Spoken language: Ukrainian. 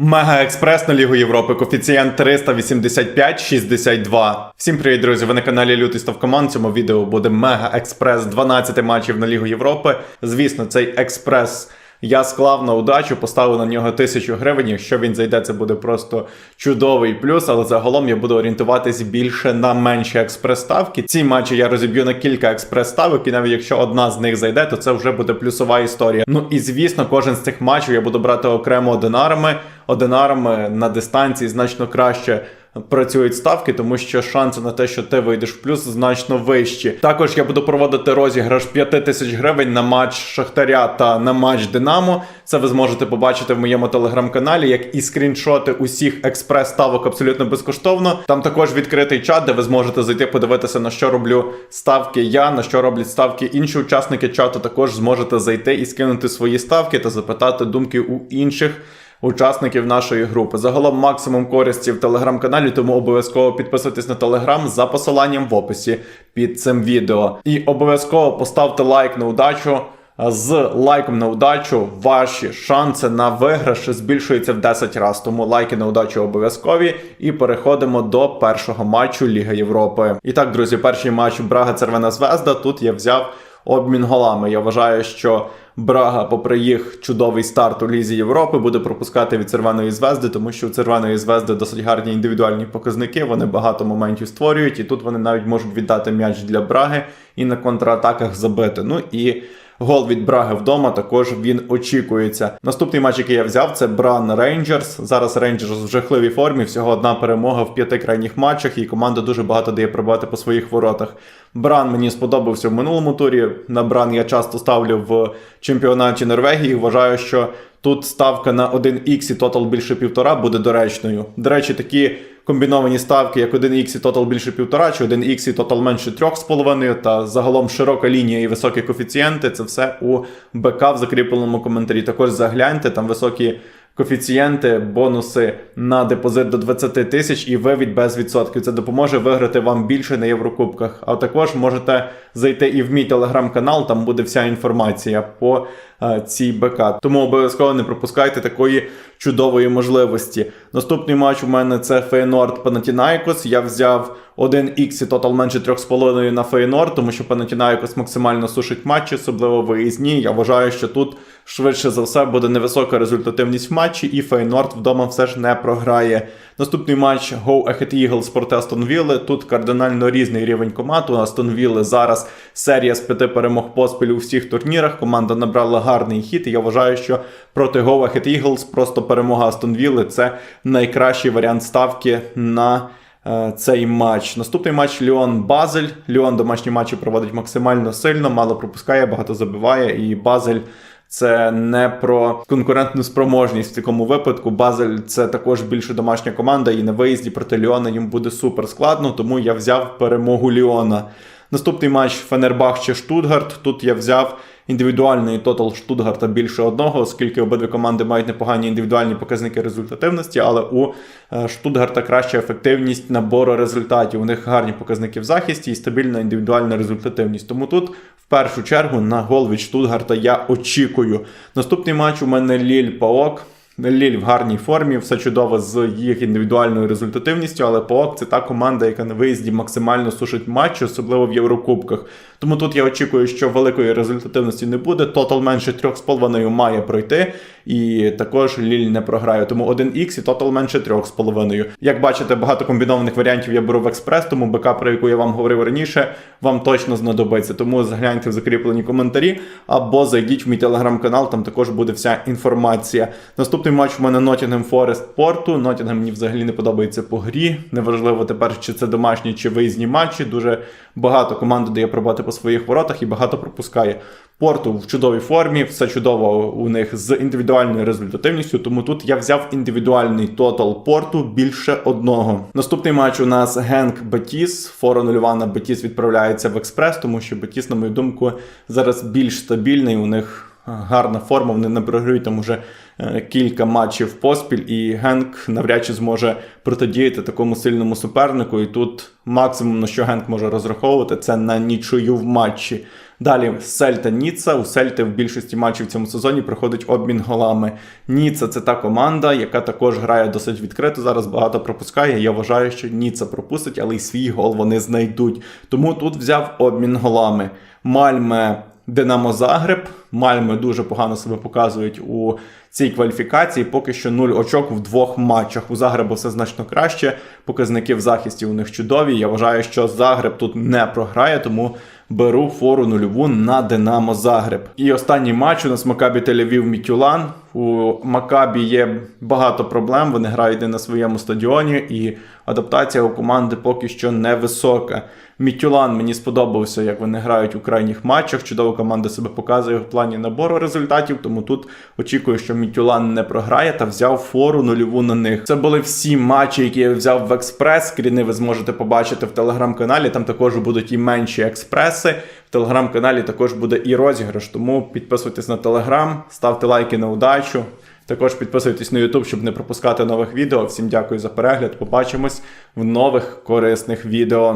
Мега експрес на Лігу Європи, коефіцієнт 385-62. Всім привіт, друзі! Ви на каналі Лютий Став Команд. В цьому відео буде мега експрес 12 матчів на Лігу Європи. Звісно, цей експрес я склав на удачу, поставив на нього тисячу гривень. Якщо він зайде, це буде просто чудовий плюс. Але загалом я буду орієнтуватись більше на менші експрес-ставки. Ці матчі я розіб'ю на кілька експрес-ставок, і навіть якщо одна з них зайде, то це вже буде плюсова історія. Ну і звісно, кожен з цих матчів я буду брати окремо одинарами. Одинарами на дистанції значно краще працюють ставки, тому що шанси на те, що ти вийдеш в плюс, значно вищі. Також я буду проводити розіграш 5 тисяч гривень на матч Шахтаря та на матч Динамо. Це ви зможете побачити в моєму телеграм-каналі, як і скріншоти усіх експрес-ставок абсолютно безкоштовно. Там також відкритий чат, де ви зможете зайти подивитися, на що роблю ставки я, на що роблять ставки інші учасники чату. Також зможете зайти і скинути свої ставки та запитати думки у інших учасників нашої групи. Загалом максимум користі в телеграм-каналі, тому обов'язково підписуйтесь на телеграм за посиланням в описі під цим відео. І обов'язково поставте лайк на удачу. З лайком на удачу ваші шанси на виграш збільшуються в 10 разів. Тому лайки на удачу обов'язкові. І переходимо до першого матчу Ліги Європи. І так, друзі, перший матч Брага Цервена Звезда. Тут я взяв обмін голами. Я вважаю, що Брага, попри їх чудовий старт у Лізі Європи, буде пропускати від Церваної звезди, тому що у Церваної звезди досить гарні індивідуальні показники. Вони багато моментів створюють, і тут вони навіть можуть віддати м'яч для Браги і на контратаках забити. Ну і Гол від Браги вдома також він очікується. Наступний матч, який я взяв, це Бран Рейнджерс. Зараз Рейнджерс в жахливій формі. Всього одна перемога в п'яти крайніх матчах, і команда дуже багато дає пробувати по своїх воротах. Бран мені сподобався в минулому турі. На Бран я часто ставлю в чемпіонаті Норвегії. Вважаю, що тут ставка на 1х і тотал більше півтора буде доречною. До речі, такі комбіновані ставки, як 1х і тотал більше півтора, чи 1х і тотал менше 3,5, та загалом широка лінія і високі коефіцієнти. Це все у БК в закріпленому коментарі. Також загляньте, там високі коефіцієнти, бонуси на депозит до 20 тисяч і вивід без відсотків. Це допоможе виграти вам більше на Єврокубках. А також можете зайти і в мій телеграм-канал, там буде вся інформація по е, цій БК. Тому обов'язково не пропускайте такої чудової можливості. Наступний матч у мене це Фейнорд Панатінайкос. Я взяв 1х і тотал менше 3,5 на Фейнорд, тому що Панатінайкос максимально сушить матчі, особливо виїзні. Я вважаю, що тут швидше за все буде невисока результативність в матчі, і Фейнорд вдома все ж не програє. Наступний матч Go Ahead Eagles проти Астон Вілли. Тут кардинально різний рівень команд. У Астон Вілли зараз серія з п'яти перемог поспіль у всіх турнірах. Команда набрала гарний хід. і Я вважаю, що проти Go Ahead Eagles просто перемога Астон Вілли це найкращий варіант ставки на. е, Цей матч. Наступний матч Ліон Базель. Ліон домашні матчі проводить максимально сильно, мало пропускає, багато забиває. І Базель це не про конкурентну спроможність в такому випадку. Базель це також більше домашня команда, і на виїзді проти Ліона їм буде супер складно, тому я взяв перемогу Ліона. Наступний матч Фенербахче Штутгарт. Тут я взяв індивідуальний тотал Штутгарта більше одного, оскільки обидві команди мають непогані індивідуальні показники результативності, але у е, Штутгарта краща ефективність набору результатів. У них гарні показники в захисті і стабільна індивідуальна результативність. Тому тут першу чергу на гол від Штутгарта я очікую. Наступний матч у мене Ліль Паок. Ліль в гарній формі, все чудово з їх індивідуальною результативністю, але ПОК це та команда, яка на виїзді максимально сушить матчі, особливо в Єврокубках. Тому тут я очікую, що великої результативності не буде. Тотал менше 3,5 має пройти, і також Ліль не програє. Тому 1х і тотал менше 3,5. Як бачите, багато комбінованих варіантів я беру в експрес, тому БК, про яку я вам говорив раніше, вам точно знадобиться. Тому загляньте в закріплені коментарі або зайдіть в мій телеграм-канал, там також буде вся інформація. Наступний матч у мене Nottingham Forest Порту. Нотінгем мені взагалі не подобається по грі. Неважливо тепер, чи це домашні, чи виїзні матчі. Дуже багато команд дає пробувати по своїх воротах і багато пропускає. Порту в чудовій формі, все чудово у них з індивідуальною результативністю. Тому тут я взяв індивідуальний тотал порту більше одного. Наступний матч у нас Генк Бетіс. Фора нульова на Бетіс відправляється в експрес, тому що Бетіс, на мою думку, зараз більш стабільний. У них гарна форма, вони не програють там уже е, кілька матчів поспіль, і Генк навряд чи зможе протидіяти такому сильному супернику. І тут максимум на що Генк може розраховувати, це на нічию в матчі. Далі Сельта Ніца. У Сельти в більшості матчів в цьому сезоні проходить обмін голами. Ніца це та команда, яка також грає досить відкрито. Зараз багато пропускає. Я вважаю, що Ніца пропустить, але й свій гол вони знайдуть. Тому тут взяв обмін голами. Мальме Динамо Загреб. Мальми дуже погано себе показують у цій кваліфікації. Поки що 0 очок в двох матчах. У Загребу все значно краще. Показники в захисті у них чудові. Я вважаю, що Загреб тут не програє, тому беру фору нульову на Динамо Загреб. І останній матч у нас Макабі Тель-Авів Мітюлан. У Макабі є багато проблем. Вони грають не на своєму стадіоні, і адаптація у команди поки що невисока. Мітюлан мені сподобався, як вони грають у крайніх матчах. Чудово команда себе показує в плані набору результатів. Тому тут очікую, що Мітюлан не програє та взяв фору нульову на них. Це були всі матчі, які я взяв в експрес. Скріни ви зможете побачити в телеграм-каналі. Там також будуть і менші експреси. Телеграм-каналі також буде і розіграш. Тому підписуйтесь на телеграм, ставте лайки на удачу. Також підписуйтесь на YouTube, щоб не пропускати нових відео. Всім дякую за перегляд. Побачимось в нових корисних відео.